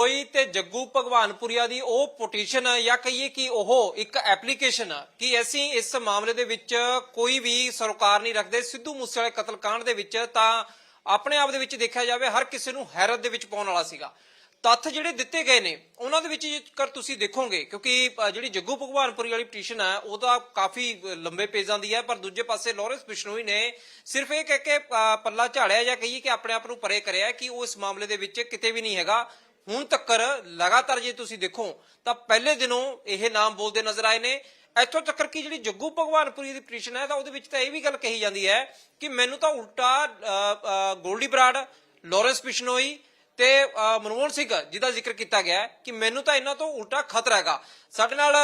ਕੋਈ ਤੇ ਜੱਗੂ ਭਗਵਾਨਪੁਰੀਆ ਦੀ ਉਹ ਪੋਟੀਸ਼ਨ ਜਾਂ ਕਹੀਏ ਕਿ ਉਹ ਇੱਕ ਐਪਲੀਕੇਸ਼ਨ ਕਿ ਅਸੀਂ ਇਸ ਮਾਮਲੇ ਦੇ ਵਿੱਚ ਕੋਈ ਵੀ ਸਰਕਾਰ ਨਹੀਂ ਰੱਖਦੇ, ਸਿੱਧੂ ਮੂਸੇਵਾਲੇ ਕਤਲकांड ਦੇ ਵਿੱਚ ਤਾਂ ਆਪਣੇ ਆਪ ਦੇ ਵਿੱਚ ਦੇਖਿਆ ਜਾਵੇ ਹਰ ਕਿਸੇ ਨੂੰ ਹੈਰਤ ਦੇ ਵਿੱਚ ਪਾਉਣ ਵਾਲਾ ਸੀਗਾ। ਤੱਥ ਜਿਹੜੇ ਦਿੱਤੇ ਗਏ ਨੇ, ਉਹਨਾਂ ਦੇ ਵਿੱਚ ਜੇਕਰ ਤੁਸੀਂ ਦੇਖੋਗੇ, ਕਿਉਂਕਿ ਜਿਹੜੀ ਜੱਗੂ ਭਗਵਾਨਪੁਰੀ ਵਾਲੀ ਪਟੀਸ਼ਨ ਹੈ ਉਹਦਾ ਕਾਫੀ ਲੰਬੇ ਪੇਜਾਂ ਦੀ ਹੈ, ਪਰ ਦੂਜੇ ਪਾਸੇ ਲਾਰੈਂਸ ਬਿਸ਼ਨੋਈ ਨੇ ਸਿਰਫ ਇਹ ਕਹਿ ਕੇ ਪੱਲਾ ਝਾੜਿਆ ਜਾਂ ਕਹੀਏ ਕਿ ਆਪਣੇ ਆਪ ਨੂੰ ਪਰੇ ਕਰਿਆ ਕਿ ਉਹ ਇਸ ਮਾਮਲੇ ਦੇ ਵਿੱਚ ਕਿਤੇ ਵੀ ਨਹੀਂ ਹੈਗਾ। ਹੁਣ ਤੱਕ ਲਗਾਤਾਰ ਜੇ ਤੁਸੀਂ ਦੇਖੋ ਤਾਂ ਪਹਿਲੇ ਦਿਨੋਂ ਇਹ ਨਾਮ ਬੋਲਦੇ ਨਜ਼ਰ ਆਏ ਨੇ। ਇੱਥੋਂ ਤੱਕ ਕਿ ਜਿਹੜੀ ਜੱਗੂ ਭਗਵਾਨਪੁਰੀ ਦੀ ਪਟੀਸ਼ਨ ਹੈ ਤਾਂ ਉਹਦੇ ਵਿੱਚ ਤਾਂ ਇਹ ਵੀ ਗੱਲ ਕਹੀ ਜਾਂਦੀ ਹੈ ਕਿ ਮੈਨੂੰ ਤਾਂ ਉਲਟਾ ਅ, ਗੋਲਡੀ ਬਰਾੜ ਲਾਰੈਂਸ ਬਿਸ਼ਨੋਈ ਤੇ ਮਨਮੋਹਨ ਸਿੰਘ, ਜਿਹਦਾ ਜ਼ਿਕਰ ਕੀਤਾ ਗਿਆ ਕਿ ਮੈਨੂੰ ਤਾਂ ਇਹਨਾਂ ਤੋਂ ਉਲਟਾ ਖਤਰਾ ਹੈਗਾ। ਸਾਡੇ ਨਾਲ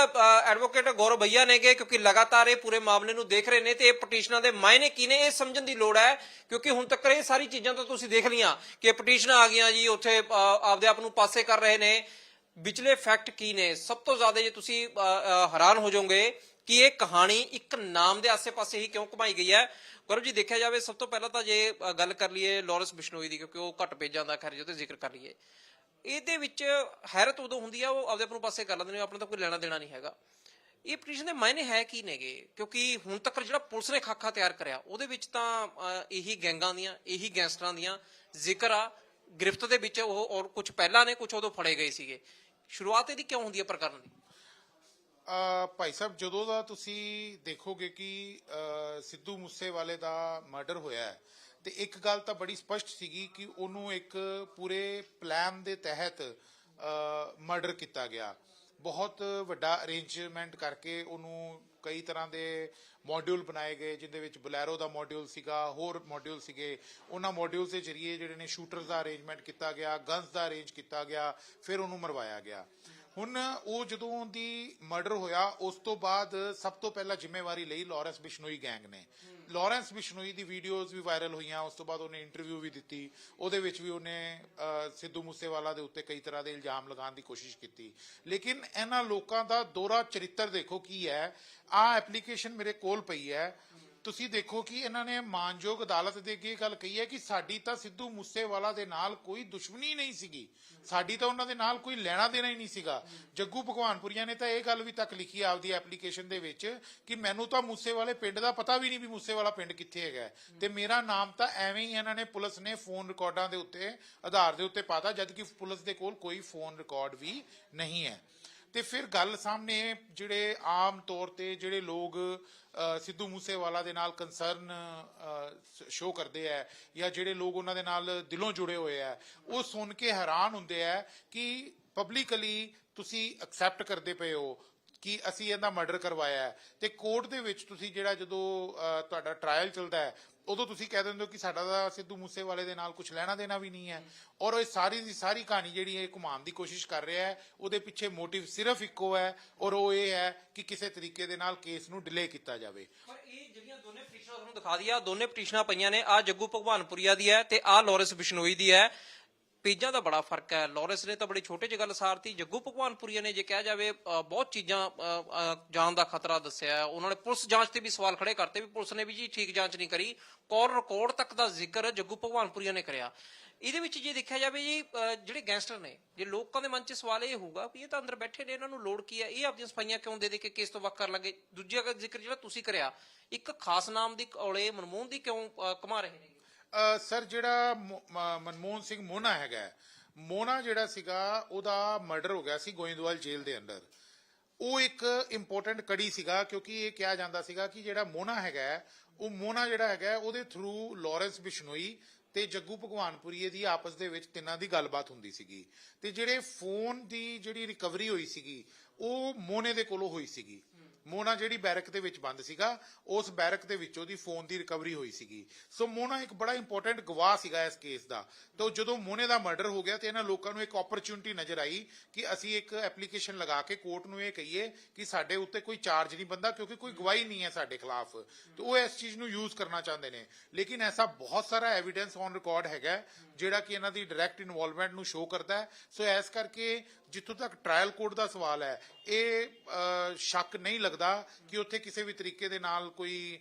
ਐਡਵੋਕੇਟ ਗੌਰਵ ਭਈਆ ਨੇਗੇ, ਕਿਉਂਕਿ ਲਗਾਤਾਰ ਇਹ ਪੂਰੇ ਮਾਮਲੇ ਨੂੰ ਦੇਖ ਰਹੇ ਨੇ ਤੇ ਇਹ ਪਟੀਸ਼ਨਾਂ ਦੇ ਮਾਇਨੇ ਕੀ ਨੇ, ਇਹ ਸਮਝਣ ਦੀ ਲੋੜ ਹੈ। ਕਿਉਂਕਿ ਹੁਣ ਤੱਕ ਇਹ ਸਾਰੀ ਚੀਜ਼ਾਂ ਤਾਂ ਤੁਸੀਂ ਦੇਖ ਲਈਆਂ ਕਿ ਪਟੀਸ਼ਨਾਂ ਆ ਗਈਆਂ ਜੀ, ਉੱਥੇ ਆਪਦੇ ਆਪ ਨੂੰ ਪਾਸੇ ਕਰ ਰਹੇ ਨੇ। ਵਿਚਲੇ ਫੈਕਟ ਕੀ ਨੇ? ਸਭ ਤੋਂ ਜ਼ਿਆਦਾ ਜੇ ਤੁਸੀਂ ਹੈਰਾਨ ਹੋ ਜਾਓਗੇ ਕਿ ਇਹ ਕਹਾਣੀ ਇੱਕ ਨਾਮ ਦੇ ਆਸੇ-ਪਾਸੇ ਹੀ ਕਿਉਂ ਘੁਮਾਈ ਗਈ ਹੈ? ਗੌਰਵ ਜੀ, ਦੇਖਿਆ ਜਾਵੇ, ਸਭ ਤੋਂ ਪਹਿਲਾਂ ਤਾਂ ਜੇ ਗੱਲ ਕਰ ਲਈਏ ਲਾਰੈਂਸ ਬਿਸ਼ਨੋਈ ਦੀ, ਕਿਉਂਕਿ ਉਹ ਘੱਟ ਪੇਜਾਂ ਦਾ ਖੈਰ ਜਿਹਦੇ ਜ਼ਿਕਰ ਕਰ ਲਈਏ। ਇਹਦੇ ਵਿੱਚ ਹੈਰਤ ਉਦੋਂ ਹੁੰਦੀ ਆ, ਉਹ ਆਪਦੇ ਆਪ ਪਾਸੇ ਕਰ ਲੈਂਦੇ ਨੇ, ਆਪਣਾ ਤਾਂ ਕੋਈ ਲੈਣਾ ਦੇਣਾ ਨਹੀਂ ਹੈਗਾ। ਇਹ ਪਟੀਸ਼ਨ ਦੇ ਮਾਇਨੇ ਹੈ ਕੀ ਨੇਗੇ? ਕਿਉਂਕਿ ਹੁਣ ਤੱਕ ਜਿਹੜਾ ਪੁਲਿਸ ਨੇ ਖਾਕਾ ਤਿਆਰ ਕਰਿਆ, ਉਹਦੇ ਵਿੱਚ ਤਾਂ ਇਹੀ ਗੈਂਗਾਂ ਦੀਆਂ, ਇਹੀ ਗੈਂਗਸਟਰਾਂ ਦੀਆਂ ਜ਼ਿਕਰ ਆ। ਗ੍ਰਿਫਤ ਦੇ ਵਿੱਚ ਉਹ ਔਰ ਕੁਝ ਪਹਿਲਾਂ ਨੇ ਕੁਝ ਉਦੋਂ ਫੜੇ ਗਏ ਸੀਗੇ। ਸ਼ੁਰੂਆਤ ਇਹਦੀ ਕਿਉਂ ਹੁੰਦੀ ਹੈ ਪ੍ਰਕਰਨ ਦੀ? ਭਾਈ ਸਾਹਿਬ, ਜਦੋਂ ਦਾ ਤੁਸੀਂ ਦੇਖੋਗੇ ਕਿ ਸਿੱਧੂ ਮੂਸੇਵਾਲੇ ਦਾ ਮਰਡਰ ਹੋਇਆ ਹੈ, ਤੇ ਇੱਕ ਗੱਲ ਤਾਂ ਬੜੀ ਸਪਸ਼ਟ ਸੀਗੀ ਕਿ ਉਹਨੂੰ ਇੱਕ ਪੂਰੇ ਪਲਾਨ ਦੇ ਤਹਿਤ ਮਰਡਰ ਕੀਤਾ ਗਿਆ। ਬਹੁਤ ਵੱਡਾ ਅਰੇਂਜਮੈਂਟ ਕਰਕੇ ਉਹਨੂੰ ਕਈ ਤਰ੍ਹਾਂ ਦੇ ਮੋਡਿਊਲ ਬਣਾਏ ਗਏ ਜਿਨ੍ਹਾਂ ਵਿੱਚ ਬੁਲੈਰੋ ਦਾ ਮੋਡਿਊਲ ਸੀਗਾ, ਹੋਰ ਮੋਡਿਊਲ ਸੀਗੇ। ਉਹਨਾਂ ਮੋਡਿਊਲ ਦੇ ਜ਼ਰੀਏ ਜਿਹੜੇ ਨੇ ਸ਼ੂਟਰਸ ਦਾ ਅਰੇਂਜਮੈਂਟ ਕੀਤਾ ਗਿਆ ਗਨਸ ਦਾ ਅਰੇਂਜ ਕੀਤਾ ਗਿਆ, ਫਿਰ ਉਹਨੂੰ ਮਰਵਾਇਆ ਗਿਆ। ਹੁਣ ਉਹ ਜਦੋਂ ਦੀ ਮਰਡਰ ਹੋਇਆ, ਉਸ ਤੋਂ ਬਾਅਦ ਸਭ ਤੋਂ ਪਹਿਲਾਂ ਜ਼ਿੰਮੇਵਾਰੀ ਲਈ ਲਾਰੈਂਸ ਬਿਸ਼ਨੋਈ ਗੈਂਗ ਨੇ। ਲਾਰੈਂਸ ਬਿਸ਼ਨੋਈ ਦੀ ਵੀਡੀਓਜ਼ ਵੀ ਵਾਇਰਲ ਹੋਈਆਂ, ਉਸ ਤੋਂ ਬਾਅਦ ਉਹਨੇ ਇੰਟਰਵਿਊ ਵੀ ਦਿੱਤੀ। ਉਹਦੇ ਵਿੱਚ ਵੀ ਉਹਨੇ ਸਿੱਧੂ ਮੂਸੇਵਾਲਾ ਦੇ ਉੱਤੇ ਕਈ ਤਰ੍ਹਾਂ ਦੇ ਇਲਜ਼ਾਮ ਲਗਾਉਣ ਦੀ ਕੋਸ਼ਿਸ਼ ਕੀਤੀ। ਲੇਕਿਨ ਇਹਨਾਂ ਲੋਕਾਂ ਦਾ ਦੋਹਰਾ ਚਰਿੱਤਰ ਦੇਖੋ ਕੀ ਹੈ। ਆਹ ਐਪਲੀਕੇਸ਼ਨ ਮੇਰੇ ਕੋਲ ਪਈ ਹੈ। ਤੁਸੀਂ ਦੇਖੋ ਕਿ ਇਹਨਾਂ ਨੇ ਮਾਨਯੋਗ ਅਦਾਲਤ ਦੇ ਅੱਗੇ ਗੱਲ ਕਹੀ ਹੈ ਕਿ ਸਾਡੀ ਤਾਂ ਸਿੱਧੂ ਮੂਸੇਵਾਲਾ ਦੇ ਨਾਲ ਕੋਈ ਦੁਸ਼ਮਣੀ ਨਹੀਂ ਸੀਗੀ। ਸਾਡੀ ਤਾਂ ਉਹਨਾਂ ਦੇ ਨਾਲ ਕੋਈ ਲੈਣਾ ਦੇਣਾ ਹੀ ਨਹੀਂ ਸੀਗਾ। ਜੱਗੂ ਭਗਵਾਨਪੁਰੀਆ ਨੇ ਤਾਂ ਇਹ ਗੱਲ ਵੀ ਤੱਕ ਲਿਖੀ ਆਪਦੀ ਐਪਲੀਕੇਸ਼ਨ ਦੇ ਵਿੱਚ ਕਿ ਮੈਨੂੰ ਤਾਂ ਮੂਸੇਵਾਲੇ ਪਿੰਡ ਦਾ ਪਤਾ ਵੀ ਨਹੀਂ ਵੀ ਮੂਸੇਵਾਲਾ ਪਿੰਡ ਕਿੱਥੇ ਹੈਗਾ ਤੇ ਮੇਰਾ ਨਾਮ ਤਾਂ ਐਵੇਂ ਹੀ ਇਹਨਾਂ ਨੇ ਪੁਲਿਸ ਨੇ ਫੋਨ ਰਿਕਾਰਡਾਂ ਦੇ ਉੱਤੇ, ਆਧਾਰ ਦੇ ਉੱਤੇ ਪਾਤਾ ਜਦ ਕਿ ਪੁਲਿਸ ਦੇ ਕੋਲ ਕੋਈ ਫੋਨ ਰਿਕਾਰਡ ਵੀ ਨਹੀਂ ਹੈ। ਤੇ ਫਿਰ ਗੱਲ ਸਾਹਮਣੇ ਜਿਹੜੇ ਆਮ ਤੌਰ ਤੇ ਜਿਹੜੇ ਲੋਕ ਸਿੱਧੂ ਮੂਸੇਵਾਲਾ ਦੇ ਨਾਲ ਕੰਸਰਨ ਸ਼ੋ ਕਰਦੇ ਆ ਜਾਂ ਜਿਹੜੇ ਲੋਕ ਉਹਨਾਂ ਦੇ ਨਾਲ ਦਿਲੋਂ ਜੁੜੇ ਹੋਏ ਆ ਉਹ ਸੁਣ ਕੇ ਹੈਰਾਨ ਹੁੰਦੇ ਆ ਕਿ ਪਬਲਿਕਲੀ ਤੁਸੀਂ ਐਕਸੈਪਟ ਕਰਦੇ ਪਏ ਹੋ ਕਿ ਅਸੀਂ ਇਹਦਾ ਮਰਡਰ ਕਰਵਾਇਆ ਤੇ ਕੋਰਟ ਦੇ ਵਿੱਚ ਤੁਸੀਂ ਜਿਹੜਾ ਜਦੋਂ ਤੁਹਾਡਾ ਟ੍ਰਾਇਲ ਚੱਲਦਾ ਹੈ ਉਦੋਂ ਤੁਸੀਂ ਕਹਿ ਦਿੰਦੇ ਹੋ ਕਿ ਸਾਡਾ ਤਾਂ ਸਿੱਧੂ ਮੂਸੇਵਾਲੇ ਦੇ ਨਾਲ ਕੁਝ ਲੈਣਾ ਦੇਣਾ ਵੀ ਨਹੀਂ ਹੈ। ਔਰ ਇਹ ਸਾਰੀ ਦੀ ਸਾਰੀ ਕਹਾਣੀ ਜਿਹੜੀ ਹੈ ਘੁਮਾਉਣ ਦੀ ਕੋਸ਼ਿਸ਼ ਕਰ ਰਿਹਾ ਹੈ, ਉਹਦੇ ਪਿੱਛੇ ਮੋਟਿਵ ਸਿਰਫ ਇੱਕੋ ਹੈ ਔਰ ਉਹ ਇਹ ਹੈ ਕਿ ਕਿਸੇ ਤਰੀਕੇ ਦੇ ਨਾਲ ਕੇਸ ਨੂੰ ਡਿਲੇ ਕੀਤਾ ਜਾਵੇ। ਪਰ ਇਹ ਜਿਹੜੀਆਂ ਦੋਨੇ ਪਟੀਸ਼ਨਾਂ ਤੁਹਾਨੂੰ ਦਿਖਾ ਦਿਆ ਦੋਨੇ ਪਟੀਸ਼ਨਾਂ ਪਈਆਂ ਨੇ ਆ ਜੱਗੂ ਭਗਵਾਨਪੁਰੀਆ ਦੀ ਹੈ ਤੇ ਆ ਲਾਰੈਂਸ ਬਿਸ਼ਨੋਈ ਦੀ ਹੈ। ਪੇਜਾਂ ਦਾ ਬੜਾ ਫ਼ਰਕ ਹੈ। ਲਾਰੈਂਸ ਨੇ ਤਾਂ ਬੜੇ ਛੋਟੇ ਜਿਹੇ ਗੱਲ ਸਾਰਤੀ। ਜੱਗੂ ਭਗਵਾਨਪੁਰੀਆ ਨੇ ਜੇ ਕਿਹਾ ਜਾਵੇ ਬਹੁਤ ਚੀਜ਼ਾਂ ਜਾਨ ਦਾ ਖਤਰਾ ਦੱਸਿਆ ਉਹਨਾਂ ਨੇ ਪੁਲਿਸ ਜਾਂਚ ਤੇ ਵੀ ਸਵਾਲ ਖੜੇ ਕਰਤੇ ਵੀ ਪੁਲਿਸ ਨੇ ਵੀ ਜੀ ਠੀਕ ਜਾਂਚ ਨਹੀਂ ਕਰੀ। ਕੌਰ ਰਿਕਾਰਡ ਤੱਕ ਦਾ ਜ਼ਿਕਰ ਜੱਗੂ ਭਗਵਾਨਪੁਰੀਆ ਨੇ ਕਰਿਆ। ਇਹਦੇ ਵਿੱਚ ਜੇ ਦੇਖਿਆ ਜਾਵੇ ਜੀ ਜਿਹੜੇ ਗੈਂਗਸਟਰ ਨੇ ਜੇ ਲੋਕਾਂ ਦੇ ਮਨ 'ਚ ਸਵਾਲ ਇਹ ਹੋਊਗਾ ਵੀ ਇਹ ਤਾਂ ਅੰਦਰ ਬੈਠੇ ਨੇ ਇਹਨਾਂ ਨੂੰ ਲੋੜ ਕੀ ਹੈ? ਇਹ ਆਪਣੀਆਂ ਸਫਾਈਆਂ ਕਿਉਂ ਦੇ ਦੇ ਕੇ ਕੇਸ ਤੋਂ ਵੱਖ ਕਰ ਲਾਂਗੇ? ਦੂਜਾ ਜ਼ਿਕਰ ਜਿਹੜਾ ਤੁਸੀਂ ਕਰਿਆ ਇੱਕ ਖਾਸ ਨਾਮ ਦੀ ਕੌਲੇ ਮਨਮੋਹਨ ਦੀ ਕਿਉਂ ਅ, ਰਹੇ ਨੇ? ਸਰ ਜਿਹੜਾ ਮਨਮੋਹਨ ਸਿੰਘ ਮੋਨਾ ਹੈਗਾ ਮੋਨਾ ਜਿਹੜਾ ਸੀਗਾ ਉਹਦਾ ਮਰਡਰ ਹੋ ਗਿਆ ਸੀ ਗੋਇੰਦਵਾਲ ਜੇਲ੍ਹ ਦੇ ਅੰਦਰ। ਉਹ ਇੱਕ ਇੰਪੋਰਟੈਂਟ ਕੜੀ ਸੀਗਾ ਕਿਉਂਕਿ ਇਹ ਕਿਹਾ ਜਾਂਦਾ ਸੀਗਾ ਕਿ ਜਿਹੜਾ ਮੋਨਾ ਹੈਗਾ ਉਹ ਮੋਨਾ ਜਿਹੜਾ ਹੈਗਾ ਹੈ, ਉਹਦੇ ਥਰੂ ਲਾਰੈਂਸ ਬਿਸ਼ਨੋਈ ਤੇ ਜੱਗੂ ਭਗਵਾਨਪੁਰੀਏ ਦੀ ਆਪਸ ਦੇ ਵਿੱਚ ਤਿੰਨਾਂ ਦੀ ਗੱਲਬਾਤ ਹੁੰਦੀ ਸੀਗੀ। ਤੇ ਜਿਹੜੇ ਫੋਨ ਦੀ ਜਿਹੜੀ ਰਿਕਵਰੀ ਹੋਈ ਸੀਗੀ ਉਹ ਮੋਨੇ ਦੇ ਕੋਲੋਂ ਹੋਈ ਸੀਗੀ। ਮੋਨਾ ਜਿਹੜੀ ਬੈਰਕ ਦੇ ਵਿੱਚ ਬੰਦ ਸੀਗਾ, ਉਸ ਬੈਰਕ ਦੇ ਵਿੱਚੋਂ ਦੀ ਫੋਨ ਦੀ ਰਿਕਵਰੀ ਹੋਈ ਸੀਗੀ। ਸੋ ਮੋਨਾ ਇੱਕ ਬੜਾ ਇੰਪੋਰਟੈਂਟ ਗਵਾਹ ਸੀਗਾ ਇਸ ਕੇਸ ਦਾ। ਤਾਂ ਜਦੋਂ ਮੋਨੇ ਦਾ ਮਰਡਰ ਹੋ ਗਿਆ ਤੇ ਇਹਨਾਂ ਲੋਕਾਂ ਨੂੰ ਇੱਕ ਓਪਰਚ्युनिटी ਨਜ਼ਰ ਆਈ ਕਿ ਅਸੀਂ ਇੱਕ ਐਪਲੀਕੇਸ਼ਨ ਲਗਾ ਕੇ ਕੋਰਟ ਨੂੰ ਇਹ ਕਹੀਏ ਕਿ ਸਾਡੇ ਉੱਤੇ ਕੋਈ ਚਾਰਜ ਨਹੀਂ ਬੰਦਾ ਕਿਉਂਕਿ ਕੋਈ ਗਵਾਹੀ ਨਹੀਂ ਹੈ ਸਾਡੇ ਖਿਲਾਫ। ਤੇ ਉਹ ਇਸ ਚੀਜ਼ ਨੂੰ ਯੂਜ਼ ਕਰਨਾ ਚਾਹੁੰਦੇ ਨੇ। ਲੇਕਿਨ ਐਸਾ ਬਹੁਤ ਸਾਰਾ ਐਵੀਡੈਂਸ ਔਨ ਰਿਕਾਰਡ ਹੈਗਾ, ਜਿਹੜਾ ਕਿ ਇਹਨਾਂ ਦੀ ਡਾਇਰੈਕਟ ਇਨਵੋਲਵਮੈਂਟ ਨੂੰ ਸ਼ੋਅ ਕਰਦਾ ਹੈ। ਸੋ ਐਸ ਕਰਕੇ ਜਿੱਥੋਂ ਤੱਕ ਟ੍ਰਾਇਲ ਕੋਰਟ ਦਾ ਸਵਾਲ ਹੈ ਇਹ ਸ਼ੱਕ ਨਹੀਂ ਲੱਗਦਾ ਕਿ ਉੱਥੇ ਕਿਸੇ ਵੀ ਤਰੀਕੇ ਦੇ ਨਾਲ ਕੋਈ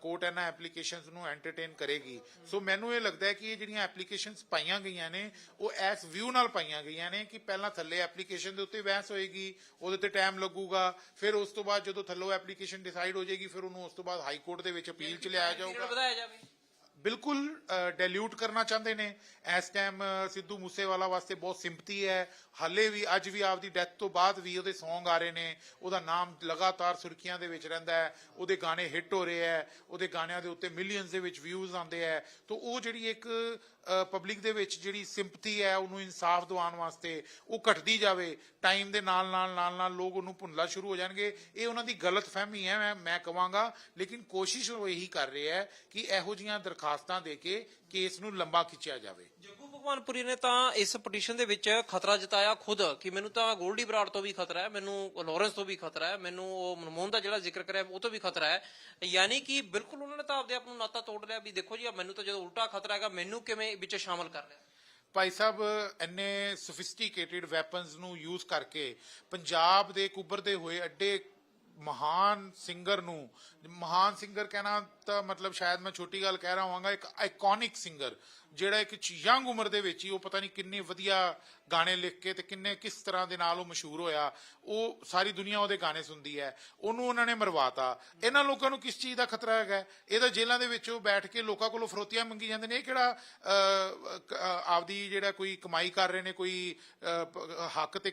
ਕੋਰਟ ਇਹਨਾਂ ਐਪਲੀਕੇਸ਼ਨਸ ਨੂੰ ਐਂਟਰਟੇਨ ਕਰੇਗੀ। ਸੋ ਮੈਨੂੰ ਇਹ ਲੱਗਦਾ ਹੈ ਕਿ ਇਹ ਜਿਹੜੀਆਂ ਐਪਲੀਕੇਸ਼ਨਸ ਪਾਈਆਂ ਗਈਆਂ ਨੇ ਉਹ ਐਸ ਵਿਊ ਨਾਲ ਪਾਈਆਂ ਗਈਆਂ ਨੇ ਕਿ ਪਹਿਲਾਂ ਥੱਲੇ ਐਪਲੀਕੇਸ਼ਨ ਦੇ ਉੱਤੇ ਬਹਿਸ ਹੋਏਗੀ ਉਹਦੇ ਤੇ ਟਾਈਮ ਲੱਗੂਗਾ ਫਿਰ ਉਸ ਤੋਂ ਬਾਅਦ ਜਦੋਂ ਥੱਲੋਂ ਐਪਲੀਕੇਸ਼ਨ ਡਿਸਾਈਡ ਹੋ ਜਾਏਗੀ ਫਿਰ ਉਹਨੂੰ ਉਸ ਤੋਂ ਬਾਅਦ ਹਾਈ ਕੋਰਟ ਦੇ ਵਿੱਚ ਅਪੀਲ ਚ ਲਿਆਇਆ ਜਾਊਗਾ। ਬਿਲਕੁਲ ਡੈਲਿਊਟ ਕਰਨਾ ਚਾਹੁੰਦੇ ਨੇ। ਇਸ ਟਾਈਮ ਸਿੱਧੂ ਮੂਸੇਵਾਲਾ ਵਾਸਤੇ ਬਹੁਤ ਸਿੰਪਥੀ ਹੈ। ਹਾਲੇ ਵੀ, ਅੱਜ ਵੀ ਆਪਦੀ ਡੈਥ ਤੋਂ ਬਾਅਦ ਵੀ ਉਹਦੇ Song ਆ ਰਹੇ ਨੇ। ਉਹਦਾ ਨਾਮ ਲਗਾਤਾਰ ਸੁਰਖੀਆਂ ਦੇ ਵਿੱਚ ਰਹਿੰਦਾ ਹੈ। ਉਹਦੇ ਗਾਣੇ ਹਿੱਟ ਹੋ ਰਹੇ ਹੈ। ਉਹਦੇ ਗਾਣਿਆਂ ਦੇ ਉੱਤੇ ਮਿਲੀਅਨਸ ਦੇ ਵਿੱਚ ਵਿਊਜ਼ ਆਉਂਦੇ ਹੈ। ਤਾਂ ਉਹ ਜਿਹੜੀ ਇੱਕ ਪਬਲਿਕ ਦੇ ਵਿੱਚ ਜਿਹੜੀ ਸਿੰਪਥੀ ਹੈ, ਉਹਨੂੰ ਇਨਸਾਫ ਦਿਵਾਉਣ ਵਾਸਤੇ ਉਹ ਘਟਦੀ ਜਾਵੇ ਟਾਈਮ ਦੇ ਨਾਲ ਨਾਲ ਨਾਲ ਨਾਲ ਲੋਕ ਉਹਨੂੰ ਭੁੰਨਣਾ ਸ਼ੁਰੂ ਹੋ ਜਾਣਗੇ। ਇਹ ਉਹਨਾਂ ਦੀ ਗਲਤ ਫਹਿਮੀ ਹੈ, ਮੈਂ ਮੈਂ ਕਵਾਂਗਾ। ਲੇਕਿਨ ਕੋਸ਼ਿਸ਼ ਉਹ ਇਹੀ ਕਰ ਰਹੇ ਹੈ ਕਿ ਇਹੋ ਜੀਆਂ ਦਰਖਾਸਤਾਂ ਦੇ ਕੇ ਕੇਸ ਨੂੰ ਲੰਬਾ ਖਿੱਚਿਆ ਜਾਵੇ। ਜੱਗੂ ਭਗਵਾਨਪੁਰੀ ਨੇ ਤਾਂ ਇਸ ਪਟੀਸ਼ਨ ਦੇ ਵਿੱਚ ਖਤਰਾ ਜਤਾਇਆ ਖੁਦ ਕਿ ਮੈਨੂੰ ਤਾਂ ਗੋਲਡੀ ਬਰਾੜ ਤੋਂ ਵੀ ਖਤਰਾ ਹੈ ਮੈਨੂੰ ਲਾਰੈਂਸ ਤੋਂ ਵੀ ਖਤਰਾ ਹੈ ਮੈਨੂੰ ਉਹ ਮਨਮੋਹਨ ਦਾ ਜਿਹੜਾ ਜ਼ਿਕਰ ਕਰਿਆ ਉਹ ਤੋਂ ਵੀ ਖਤਰਾ ਹੈ। ਯਾਨੀ ਕਿ ਬਿਲਕੁਲ ਉਹਨਾਂ ਨੇ ਤਾਂ ਆਪਦੇ ਆਪ ਨੂੰ ਨਾਤਾ ਤੋੜ ਲਿਆ ਵੀ ਦੇਖੋ ਜੀ ਮੈਨੂੰ ਤਾਂ ਜਦੋਂ ਉਲਟਾ ਖਤਰਾ ਹੈਗਾ ਮੈਨੂੰ ਕਿਵੇਂ ਵਿੱਚ ਸ਼ਾਮਲ ਕਰ ਲਿਆ? ਭਾਈ ਸਾਹਿਬ ਇੰਨੇ ਸੋਫਿਸਟੀਕੇਟਿਡ ਵੈਪਨਸ ਨੂੰ ਯੂਜ਼ ਕਰਕੇ ਪੰਜਾਬ ਦੇ ਇੱਕ ਉੱਭਰਦੇ ਹੋਏ ਅੱਡੇ ਮਹਾਨ ਸਿੰਗਰ ਨੂੰ। ਮਹਾਨ ਸਿੰਗਰ ਕਹਿਣਾ ਤਾਂ ਮਤਲਬ ਸ਼ਾਇਦ ਮੈਂ ਛੋਟੀ ਗੱਲ ਕਹਿ ਰਹਾ ਹਾਂਗਾ ਇੱਕ ਆਈਕੋਨਿਕ ਸਿੰਗਰ ਜਿਹੜਾ ਇੱਕ ਯੰਗ ਉਮਰ ਦੇ ਵਿੱਚ ਹੀ ਉਹ ਪਤਾ ਨਹੀਂ ਕਿੰਨੇ ਵਧੀਆ ਗਾਣੇ ਲਿਖ ਕੇ ਤੇ ਕਿੰਨੇ ਕਿਸ ਤਰ੍ਹਾਂ ਦੇ ਨਾਲ ਉਹ ਮਸ਼ਹੂਰ ਹੋਇਆ ਉਹ ਸਾਰੀ ਦੁਨੀਆ ਉਹਦੇ ਗਾਣੇ ਸੁਣਦੀ ਹੈ ਉਹਨੂੰ ਉਹਨਾਂ ਨੇ ਮਰਵਾਤਾ। ਇਹਨਾਂ ਲੋਕਾਂ ਨੂੰ ਕਿਸ ਚੀਜ਼ ਦਾ ਖਤਰਾ ਹੈਗਾ? ਇਹ ਤਾਂ ਜੇਲ੍ਹਾਂ ਦੇ ਵਿੱਚ ਉਹ ਬੈਠ ਕੇ ਲੋਕਾਂ ਕੋਲੋਂ ਫਰੋਤੀਆਂ ਮੰਗੀ ਜਾਂਦੇ ਨੇ ਇਹ ਕਿਹੜਾ ਅਹ, ਆਪਦੀ ਜਿਹੜਾ ਕੋਈ ਕਮਾਈ ਕਰ ਰਹੇ ਨੇ ਕੋਈ ਹੱਕ ਤੇ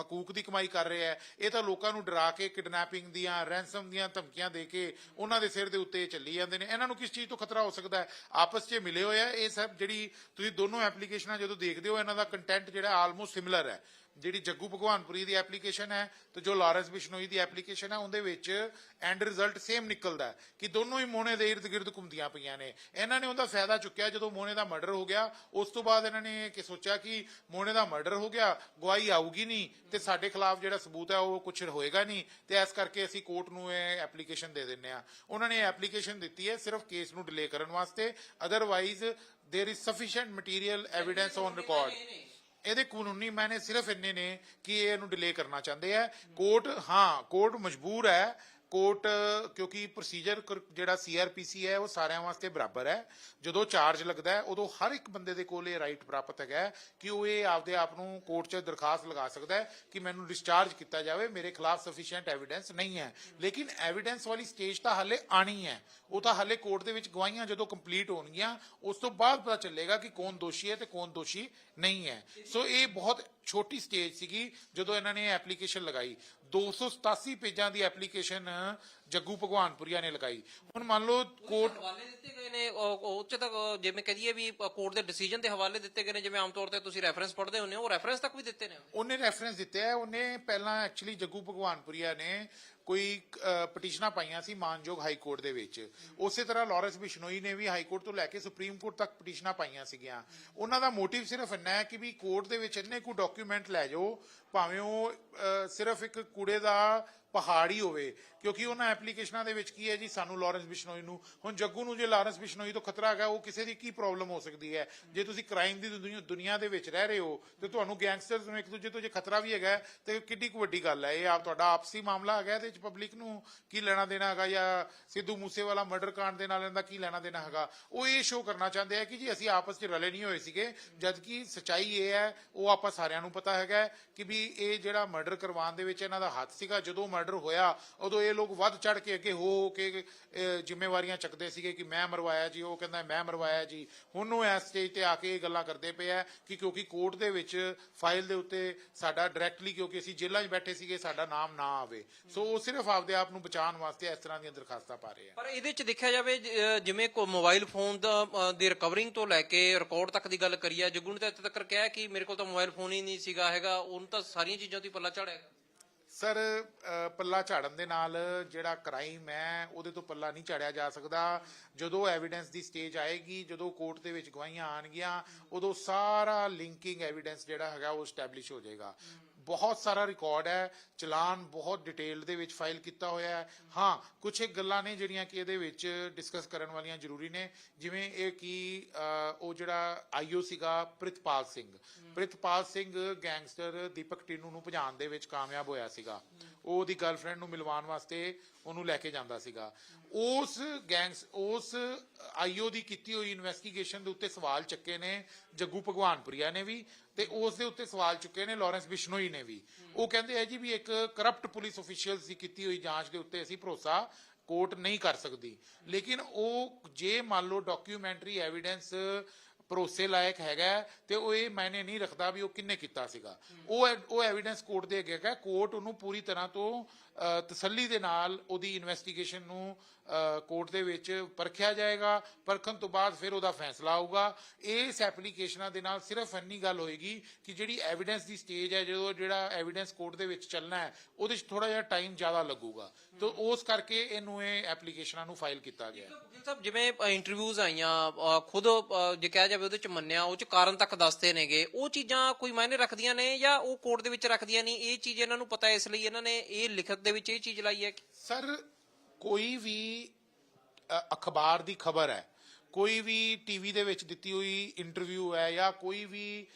ਹਕੂਕ ਦੀ ਕਮਾਈ ਕਰ ਰਹੇ ਹੈ ਇਹ ਤਾਂ ਲੋਕਾਂ ਨੂੰ ਡਰਾ ਕੇ ਕਿਡਨੈਪਿੰਗ ਦੀਆਂ ਰੈਂਸਮ ਦੀਆਂ ਧਮਕੀਆਂ ਦੇ ਕੇ ਉਹਨਾਂ ਦੇ ਸਿਰ ਦੇ ਉੱਤੇ ਚੱਲੀ ਜਾਂਦੇ ਨੇ। ਇਹਨਾਂ ਨੂੰ ਕਿਸ ਚੀਜ਼ ਤੋਂ ਖਤਰਾ ਹੋ ਸਕਦਾ ਹੈ? ਆਪਸ 'ਚ ਮਿਲੇ ਹੋਏ ਆ ਇਹ ਸਭ ਜਿਹੜੀ ਤੁਸੀਂ ਦੋਨੋਂ ਐਪਲੀਕੇਸ਼ਨਾਂ ਜਦੋਂ ਦੇਖਦੇ ਹੋ, ਇਹਨਾਂ ਦਾ ਕੰਟੈਂਟ ਜਿਹੜਾ ਆਲਮੋਸਟ ਸਿਮਿਲਰ ਹੈ। ਜਿਹੜੀ ਜੱਗੂ ਭਗਵਾਨਪੁਰੀ ਦੀ ਐਪਲੀਕੇਸ਼ਨ ਹੈ ਤੇ ਜੋ ਲਾਰੈਂਸ ਬਿਸ਼ਨੋਈ ਦੀ ਐਪਲੀਕੇਸ਼ਨ ਹੈ ਉਹਦੇ ਵਿੱਚ ਐਂਡ ਰਿਜ਼ਲਟ ਸੇਮ ਨਿਕਲਦਾ ਹੈ ਕਿ ਦੋਨੋਂ ਹੀ ਮੋਨੇ ਦੇ ਇਰਦ ਗਿਰਦ ਘੁੰਮਦੀਆਂ ਪਈਆਂ ਨੇ ਇਹਨਾਂ ਨੇ ਉਹਦਾ ਫਾਇਦਾ ਚੁੱਕਿਆ ਜਦੋਂ ਮੋਨੇ ਦਾ ਮਰਡਰ ਹੋ ਗਿਆ ਉਸ ਤੋਂ ਬਾਅਦ ਇਹਨਾਂ ਨੇ ਕਿ ਸੋਚਿਆ ਕਿ ਮੋਨੇ ਦਾ ਮਰਡਰ ਹੋ ਗਿਆ ਗਵਾਹੀ ਆਊਗੀ ਨਹੀਂ ਤੇ ਸਾਡੇ ਖਿਲਾਫ ਜਿਹੜਾ ਸਬੂਤ ਹੈ ਉਹ ਕੁਝ ਹੋਏਗਾ ਨਹੀਂ ਤੇ ਇਸ ਕਰਕੇ ਅਸੀਂ ਕੋਰਟ ਨੂੰ ਇਹ ਐਪਲੀਕੇਸ਼ਨ ਦੇ ਦਿੰਨੇ ਆ ਉਹਨਾਂ ਨੇ ਐਪਲੀਕੇਸ਼ਨ ਦਿੱਤੀ ਹੈ ਸਿਰਫ ਕੇਸ ਨੂੰ ਡਿਲੇ ਕਰਨ ਵਾਸਤੇ otherwise there is sufficient material evidence on record ਇਹਦੇ ਕਾਨੂੰਨੀ ਮਾਇਨੇ ਸਿਰਫ ਇੰਨੇ ਨੇ ਕਿ ਇਹ ਇਹਨੂੰ ਡਿਲੇ ਕਰਨਾ ਚਾਹੁੰਦੇ ਆ। ਕੋਰਟ, ਹਾਂ, ਕੋਰਟ ਮਜਬੂਰ ਹੈ ਕੋਰਟ, ਕਿਉਂਕਿ ਪ੍ਰੋਸੀਜਰ ਜਿਹੜਾ ਸੀਆਰਪੀਸੀ ਹੈ, ਉਹ ਸਾਰਿਆਂ ਵਾਸਤੇ ਬਰਾਬਰ ਹੈ। ਜਦੋਂ ਚਾਰਜ ਲੱਗਦਾ ਹੈ, ਉਦੋਂ ਹਰ ਇੱਕ ਬੰਦੇ ਦੇ ਕੋਲ ਇਹ ਰਾਈਟ ਪ੍ਰਾਪਤ ਹੈਗਾ ਕਿ ਉਹ ਇਹ ਆਪਦੇ ਆਪ ਨੂੰ ਕੋਰਟ 'ਚ ਦਰਖਾਸਤ ਲਗਾ ਸਕਦਾ ਹੈ ਕਿ ਮੈਨੂੰ ਡਿਸਚਾਰਜ ਕੀਤਾ ਜਾਵੇ, ਮੇਰੇ ਖਿਲਾਫ ਸਫੀਸ਼ੀਐਂਟ ਐਵੀਡੈਂਸ ਨਹੀਂ ਹੈ। ਲੇਕਿਨ ਐਵੀਡੈਂਸ ਵਾਲੀ ਸਟੇਜ ਤਾਂ ਹਾਲੇ ਆਣੀ ਹੈ। ਉਹ ਤਾਂ ਹਾਲੇ ਕੋਰਟ ਦੇ ਵਿੱਚ ਗਵਾਹੀਆਂ ਜਦੋਂ ਕੰਪਲੀਟ ਹੋਣਗੀਆਂ, ਉਸ ਤੋਂ ਬਾਅਦ ਪਤਾ ਚੱਲੇਗਾ ਕਿ ਕੌਣ ਦੋਸ਼ੀ ਹੈ ਤੇ ਕੌਣ ਦੋਸ਼ੀ ਨਹੀਂ ਹੈ। ਸੋ ਇਹ ਬਹੁਤ ਛੋਟੀ ਸਟੇਜ ਸੀਗੀ ਜਦੋਂ ਇਹਨਾਂ ਨੇ ਐਪਲੀਕੇਸ਼ਨ ਲਗਾਈ। 287 ਪੇਜਾਂ ਦੀ ਐਪਲੀਕੇਸ਼ਨ ਜੱਗੂ ਭਗਵਾਨਪੁਰੀਆ ਨੇ ਲਗਾਈ। ਹੁਣ ਮੰਨ ਲਓ ਕੋਰਟ ਹਵਾਲੇ ਦਿੱਤੇ ਗਏ ਨੇ ਉਹ ਉਹ 'ਚ ਤਾਂ ਜਿਵੇਂ ਕਹਦੀਏ ਵੀ ਕੋਰਟ ਦੇ ਡਿਸੀਜਨ ਦੇ ਹਵਾਲੇ ਦਿੱਤੇ ਗਏ ਨੇ ਜਿਵੇਂ ਆਮ ਤੌਰ ਤੇ ਤੁਸੀਂ ਰੈਫਰੈਂਸ ਪੜ੍ਹਦੇ ਹੁੰਦੇ ਹੋ ਉਹ ਰੈਫਰੈਂਸ ਤੱਕ ਵੀ ਦਿੱਤੇ ਨੇ? ਉਹਨੇ ਰੈਫਰੈਂਸ ਦਿੱਤਾ ਹੈ ਉਹਨੇ ਪਹਿਲਾਂ ਐਕਚੁਅਲੀ ਜੱਗੂ ਭਗਵਾਨਪੁਰੀਆ ਨੇ ਕੋਈ ਪਟੀਸ਼ਨਾਂ ਪਾਈਆਂ ਸੀ ਮਾਨਯੋਗ ਹਾਈ ਕੋਰਟ ਦੇ ਵਿੱਚ। ਉਸੇ ਤਰ੍ਹਾਂ ਲਾਰੈਂਸ ਬਿਸ਼ਨੋਈ ਨੇ ਵੀ ਹਾਈ ਕੋਰਟ ਤੋਂ ਲੈ ਕੇ ਸੁਪਰੀਮ ਕੋਰਟ ਤੱਕ ਪਟੀਸ਼ਨਾਂ ਪਾਈਆਂ ਸੀਗੀਆਂ। ਉਹਨਾਂ ਦਾ ਮੋਟਿਵ ਸਿਰਫ ਇੰਨਾ ਹੈ ਕਿ ਵੀ ਕੋਰਟ ਦੇ ਵਿੱਚ ਇੰਨੇ ਕੁ ਡਾਕੂਮੈਂਟ ਲੈ ਜਾਓ ਭਾਵੇਂ ਉਹ ਸਿਰਫ ਇੱਕ ਕੂੜੇ ਦਾ ਪਹਾੜ ਹੀ ਹੋਵੇ, ਕਿਉਂਕਿ ਉਹਨਾਂ ਐਪਲੀਕੇਸ਼ਨਾਂ ਦੇ ਵਿੱਚ ਕੀ ਹੈ ਜੀ, ਸਾਨੂੰ ਲਾਰੈਂਸ ਬਿਸ਼ਨੋਈ ਨੂੰ, ਹੁਣ ਜੱਗੂ ਨੂੰ ਜੇ ਲਾਰੈਂਸ ਬਿਸ਼ਨੋਈ ਤੋਂ ਖਤਰਾ ਹੈਗਾ, ਉਹ ਕਿਸੇ ਦੀ ਕੀ ਪ੍ਰੋਬਲਮ ਹੋ ਸਕਦੀ ਹੈ? ਜੇ ਤੁਸੀਂ ਕ੍ਰਾਈਮ ਦੀ ਦੁਨੀਆ ਦੇ ਵਿੱਚ ਰਹਿ ਰਹੇ ਹੋ, ਤੇ ਤੁਹਾਨੂੰ ਗੈਂਗਸਟਰਸ ਨੂੰ ਇੱਕ ਦੂਜੇ ਤੋਂ ਜੇ ਖਤਰਾ ਵੀ ਹੈਗਾ, ਤੇ ਕਿੱਡੀ ਕੁ ਵੱਡੀ ਗੱਲ ਹੈ। ਇਹ ਆਪ ਤੁਹਾਡਾ ਆਪਸੀ ਮਾਮਲਾ ਹੈਗਾ, ਇਹਦੇ ਵਿੱਚ ਪਬਲਿਕ ਨੂੰ ਕੀ ਲੈਣਾ ਦੇਣਾ ਹੈਗਾ, ਜਾਂ ਸਿੱਧੂ ਮੂਸੇਵਾਲਾ ਮਰਡਰ ਕਾਂਡ ਦੇ ਨਾਲ ਇਹਦਾ ਕੀ ਲੈਣਾ ਦੇਣਾ ਹੈਗਾ? ਉਹ ਇਹ ਸ਼ੋਅ ਕਰਨਾ ਚਾਹੁੰਦੇ ਆ ਕਿ ਜੀ ਅਸੀਂ ਆਪਸ 'ਚ ਰਲੇ ਨਹੀਂ ਹੋਏ ਸੀਗੇ, ਜਦਕਿ ਸਚਾਈ ਇਹ ਹੈ, ਉਹ ਆਪਾਂ ਸਾਰਿਆਂ ਨੂੰ ਪਤਾ ਹੈਗਾ, ਕਿ ਵੀ ਇਹ ਜਿਹੜਾ ਮਰਡਰ ਕਰਵਾਉਣ ਦੇ ਵਿੱਚ ਇਹਨਾਂ ਦਾ ਹੱਥ ਸੀਗਾ, ਜਦੋਂ ਮਰਡਰ ਹੋਇਆ, ਉਦੋਂ ਇਹ ਲੋਕ ਵੱਧ ਚੜ ਕੇ ਅੱਗੇ ਹੋ ਹੋ ਕੇ ਜ਼ਿੰਮੇਵਾਰੀਆਂ ਚੱਕਦੇ ਸੀਗੇ ਕਿ ਮੈਂ ਮਰਵਾਇਆ ਜੀ, ਉਹ ਕਹਿੰਦਾ ਮੈਂ ਮਰਵਾਇਆ ਜੀ। ਹੁਣ ਉਹ ਇਸ ਸਟੇਜ ਤੇ ਆ ਕੇ ਇਹ ਗੱਲਾਂ ਕਰਦੇ ਪਏ ਆ ਕਿ ਕਿਉਂਕਿ ਕੋਰਟ ਦੇ ਵਿੱਚ ਫਾਈਲ ਦੇ ਉੱਤੇ ਸਾਡਾ ਡਾਇਰੈਕਟਲੀ ਕਿਉਂਕਿ ਅਸੀਂ ਜੇਲ੍ਹਾਂ 'ਚ ਬੈਠੇ ਸੀਗੇ, ਸਾਡਾ ਨਾਮ ਨਾ ਆਵੇ। ਸੋ ਉਹ ਸਿਰਫ ਆਪਦੇ ਆਪ ਨੂੰ ਬਚਾਉਣ ਵਾਸਤੇ ਇਸ ਤਰ੍ਹਾਂ ਦੀਆਂ ਦਰਖਾਸਤਾਂ ਪਾ ਰਹੇ ਆ। ਪਰ ਇਹਦੇ ਚ ਦੇਖਿਆ ਜਾਵੇ ਜਿਵੇਂ ਕੋ ਮੋਬਾਈਲ ਫੋਨ ਦਾ ਦੀ ਰਿਕਵਰਿੰਗ ਤੋਂ ਲੈ ਕੇ ਰਿਕਾਰਡ ਤੱਕ ਦੀ ਗੱਲ ਕਰੀਏ ਜੱਗੂ ਨੇ ਤਾਂ ਇੱਥੇ ਤੱਕ ਕਿਹਾ ਕਿ ਮੇਰੇ ਕੋਲ ਤਾਂ ਮੋਬਾਈਲ ਫੋਨ ਹੀ ਨਹੀਂ ਸੀਗਾ ਹੈਗਾ, ਉਹਨੂੰ ਤਾਂ ਸਾਰੀਆਂ ਚੀਜ਼ਾਂ ਤੋਂ ਪੱਲਾ ਝਾੜਿਆ ਸਰ ਪੱਲਾ ਝਾੜਨ ਦੇ ਨਾਲ ਜਿਹੜਾ ਕ੍ਰਾਈਮ ਹੈ, ਉਹਦੇ ਤੋਂ ਪੱਲਾ ਨਹੀਂ ਝਾੜਿਆ ਜਾ ਸਕਦਾ। ਜਦੋਂ ਐਵੀਡੈਂਸ ਦੀ ਸਟੇਜ ਆਏਗੀ, ਜਦੋਂ ਕੋਰਟ ਦੇ ਵਿੱਚ ਗਵਾਹੀਆਂ ਆਣਗੀਆਂ ਉਦੋਂ ਸਾਰਾ ਲਿੰਕਿੰਗ ਐਵੀਡੈਂਸ ਜਿਹੜਾ ਹੈਗਾ ਉਹ ਸਟੈਬਲਿਸ਼ ਹੋ ਜਾਏਗਾ। ਬਹੁਤ ਸਾਰਾ ਰਿਕਾਰਡ ਹੈ। ਚਲਾਨ ਬਹੁਤ ਡਿਟੇਲ ਦੇ ਵਿੱਚ ਫਾਈਲ ਕੀਤਾ ਹੋਇਆ ਹੈ। ਹਾਂ ਕੁਝ ਇੱਕ ਗੱਲਾਂ ਨੇ ਜਿਹੜੀਆਂ ਕਿ ਇਹਦੇ ਵਿੱਚ ਡਿਸਕਸ ਕਰਨ ਵਾਲੀਆਂ ਜ਼ਰੂਰੀ ਨੇ। ਜਿਵੇਂ ਇਹ ਕਿ ਉਹ ਜਿਹੜਾ ਆਈਓ ਸੀਗਾ ਪ੍ਰਿਤਪਾਲ ਸਿੰਘ। ਪ੍ਰਿਤਪਾਲ ਸਿੰਘ ਗੈਂਗਸਟਰ ਦੀਪਕ ਟਿੰਨੂ ਨੂੰ ਭਜਾਉਣ ਦੇ ਵਿੱਚ ਕਾਮਯਾਬ ਹੋਇਆ ਸੀਗਾ। ਉਹ ਉਹਦੀ ਗਰਲਫ੍ਰੈਂਡ ਨੂੰ ਮਿਲਵਾਉਣ ਵਾਸਤੇ ਉਹਨੂੰ ਲੈ ਕੇ ਜਾਂਦਾ ਸੀਗਾ। ਉਸ ਗੈਂਗਸ ਉਸ ਆਈਓ ਦੀ ਕੀਤੀ ਹੋਈ ਇਨਵੈਸਟੀਗੇਸ਼ਨ ਦੇ ਉੱਤੇ ਸਵਾਲ ਚੱਕੇ ਨੇ। ਜੱਗੂ ਭਗਵਾਨਪੁਰੀਆ ਨੇ ਵੀ ਤੇ ਉਸ ਦੇ ਉੱਤੇ ਸਵਾਲ ਚੁੱਕੇ ਨੇ ਲਾਰੈਂਸ ਬਿਸ਼ਨੋਈ ਨੇ ਵੀ। ਉਹ ਕਹਿੰਦੇ ਆ ਜੀ ਵੀ ਇੱਕ ਕਰਪਟ ਪੁਲਿਸ ਅਫੀਸ਼ੀਅਲਸ ਦੀ ਕੀਤੀ ਹੋਈ ਜਾਂਚ ਦੇ ਉੱਤੇ ਅਸੀਂ ਭਰੋਸਾ ਕੋਰਟ ਨਹੀਂ ਕਰ ਸਕਦੀ। ਲੇਕਿਨ ਉਹ ਜੇ ਮੰਨ ਲਓ ਡਾਕੂਮੈਂਟਰੀ ਐਵੀਡੈਂਸ ਭਰੋਸੇ ਲਾਇਕ ਹੈਗਾ ਤੇ ਉਹ ਇਹ ਮਾਇਨੇ ਨਹੀਂ ਰੱਖਦਾ ਵੀ ਉਹ ਕਿੰਨੇ ਕੀਤਾ ਸੀਗਾ। ਉਹ ਉਹ ਐਵੀਡੈਂਸ ਕੋਰਟ ਦੇ ਅੱਗੇ ਹੈਗਾ ਕੋਰਟ ਉਹਨੂੰ ਪੂਰੀ ਤਰ੍ਹਾਂ ਤੋਂ ਤਸੱਲੀ ਦੇ ਨਾਲ ਉਹਦੀ ਇਨਵੈਸਟੀਗੇਸ਼ਨ ਨੂੰ ਕੋਰਟ ਦੇ ਵਿੱਚ ਪਰਖਿਆ ਜਾਏਗਾ। ਪਰਖਣ ਤੋਂ ਬਾਅਦ ਫਿਰ ਉਹਦਾ ਫੈਸਲਾ ਆਊਗਾ। ਇਸ ਐਪਲੀਕੇਸ਼ਨਾਂ ਦੇ ਨਾਲ ਸਿਰਫ ਇੰਨੀ ਗੱਲ ਹੋਏਗੀ ਕਿ ਜਿਹੜੀ ਐਵੀਡੈਂਸ ਦੀ ਸਟੇਜ ਹੈ, ਜਦੋਂ ਜਿਹੜਾ ਐਵੀਡੈਂਸ ਕੋਰਟ ਦੇ ਵਿੱਚ ਚੱਲਣਾ ਹੈ, ਉਹਦੇ 'ਚ ਥੋੜਾ ਜਿਹਾ ਟਾਈਮ ਜ਼ਿਆਦਾ ਲੱਗੂਗਾ। ਤੇ ਉਸ ਕਰਕੇ ਇਹਨੂੰ ਇਹ ਐਪਲੀਕੇਸ਼ਨਾਂ ਨੂੰ ਫਾਈਲ ਕੀਤਾ ਗਿਆ ਹੈ। ਸਾਹਿਬ ਜਿਵੇਂ ਇੰਟਰਵਿਊਜ਼ ਆਈਆਂ ਖੁਦ ਜੇ ਕਿਹਾ ਜਾਵੇ ਉਹਦੇ ਚ ਮੰਨਿਆ, ਉਹ ਚ ਕਾਰਨ ਤੱਕ ਦੱਸਦੇ ਨੇਗੇ। ਉਹ ਚੀਜ਼ਾਂ ਕੋਈ ਮਾਇਨੇ ਰੱਖਦੀਆਂ ਨੇ ਜਾਂ ਉਹ ਕੋਰਟ ਦੇ ਵਿੱਚ ਰੱਖਦੀਆਂ ਨਹੀਂ ਇਹ ਚੀਜ਼ ਇਹਨਾਂ ਨੂੰ ਪਤਾ ਇਸ ਲਈ ਇਹਨਾਂ ਨੇ ਇਹ ਲਿਖਤ ਦੇ ਵਿੱਚ ਇਹ ਚੀਜ਼ ਲਾਈ ਹੈ ਸਰ, ਕੋਈ ਵੀ ਅਖਬਾਰ ਦੀ ਖਬਰ ਹੈ, ਕੋਈ ਵੀ ਟੀਵੀ ਦੇ ਵਿੱਚ ਦਿੱਤੀ ਹੋਈ ਇੰਟਰਵਿਊ ਹੈ ਜਾਂ ਕੋਈ ਵੀ